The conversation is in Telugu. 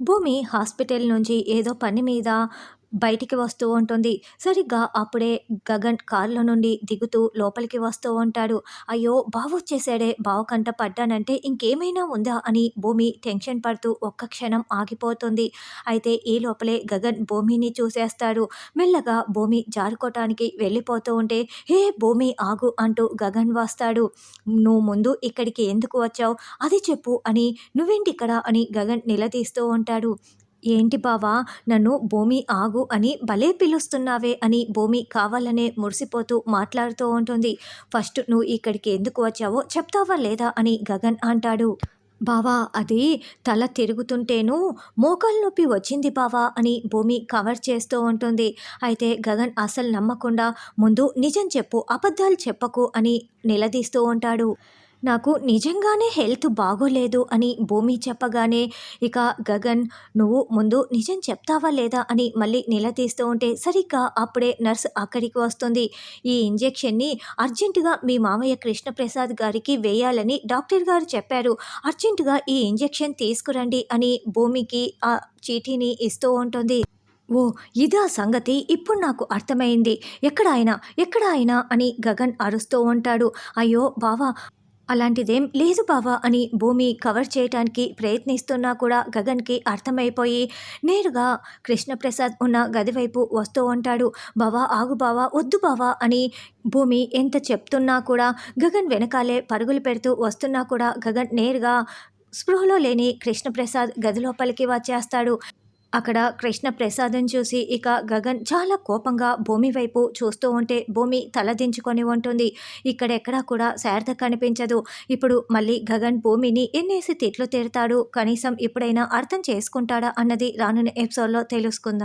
భూమి హాస్పిటల్ నుంచి ఏదో పని మీద బయటికి వస్తూ ఉంటుంది. సరిగ్గా అప్పుడే గగన్ కారులో నుండి దిగుతూ లోపలికి వస్తూ ఉంటాడు. అయ్యో బావు వచ్చేసాడే. బావు కంట పడ్డానంటే ఇంకేమైనా ఉందా అని భూమి టెన్షన్ పడుతూ ఒక్క క్షణం ఆగిపోతుంది. అయితే ఈ లోపలే గగన్ భూమిని చూసేస్తాడు. మెల్లగా భూమి జారుకోవటానికి వెళ్ళిపోతూ ఉంటే హే భూమి ఆగు అంటూ గగన్ వస్తాడు. నువ్వు ముందు ఇక్కడికి ఎందుకు వచ్చావు? అది చెప్పు అని నువ్వేంటి ఇక్కడ? అని గగన్ నిలదీస్తూ ఉంటాడు. ఏంటి బావా? నన్ను భూమి ఆగు అని భలే పిలుస్తున్నావే అని భూమి కావాలనే మురిసిపోతూ మాట్లాడుతూ ఉంటుంది. ఫస్ట్ నువ్వు ఇక్కడికి ఎందుకు వచ్చావో చెప్తావా లేదా అని గగన్ అంటాడు. బావా అది తల తిరుగుతుంటేను మోకాలు నొప్పి వచ్చింది బావా అని భూమి కవర్ చేస్తూ ఉంటుంది. అయితే గగన్ అసలు నమ్మకుండా ముందు నిజం చెప్పు అబద్ధాలు చెప్పకు అని నిలదీస్తూ ఉంటాడు. నాకు నిజంగానే హెల్త్ బాగోలేదు అని భూమి చెప్పగానే ఇక గగన్ నువ్వు ముందు నిజం చెప్తావా లేదా? అని మళ్ళీ నిలదీస్తూ ఉంటే సరిగ్గా అప్పుడే నర్స్ అక్కడికి వస్తుంది. ఈ ఇంజెక్షన్ని అర్జెంటుగా మీ మామయ్య కృష్ణప్రసాద్ గారికి వేయాలని డాక్టర్ గారు చెప్పారు. అర్జెంటుగా ఈ ఇంజెక్షన్ తీసుకురండి అని భూమికి ఆ చీటీని ఇస్తూ ఉంటుంది. ఓ ఇదా సంగతి? ఇప్పుడు నాకు అర్థమైంది. ఎక్కడ అయినా ఎక్కడ అయినా అని గగన్ అరుస్తూ ఉంటాడు. అయ్యో బావా అలాంటిదేం లేదు బావా అని భూమి కవర్ చేయటానికి ప్రయత్నిస్తున్నా కూడా గగన్కి అర్థమైపోయి నేరుగా కృష్ణప్రసాద్ ఉన్న గది వైపు వస్తూ ఉంటాడు. బావా ఆగు బావా వద్దు బావా అని భూమి ఎంత చెప్తున్నా కూడా గగన్ వెనకాలే పరుగులు పెడుతూ వస్తున్నా కూడా గగన్ నేరుగా స్పృహలో లేని కృష్ణప్రసాద్ గది లోపలికి వచ్చేస్తాడు. అక్కడ కృష్ణ ప్రసాదం చూసి ఇక గగన్ చాలా కోపంగా భూమి వైపు చూస్తూ ఉంటే భూమి తలదించుకొని ఉంటుంది. ఇక్కడెక్కడా కూడా శారద కనిపించదు. ఇప్పుడు మళ్ళీ గగన్ భూమిని ఎన్నేసి తిట్లు తీరుతాడు కనీసం ఇప్పుడైనా అర్థం చేసుకుంటాడా అన్నది రానున్న ఎపిసోడ్లో తెలుసుకుందాం.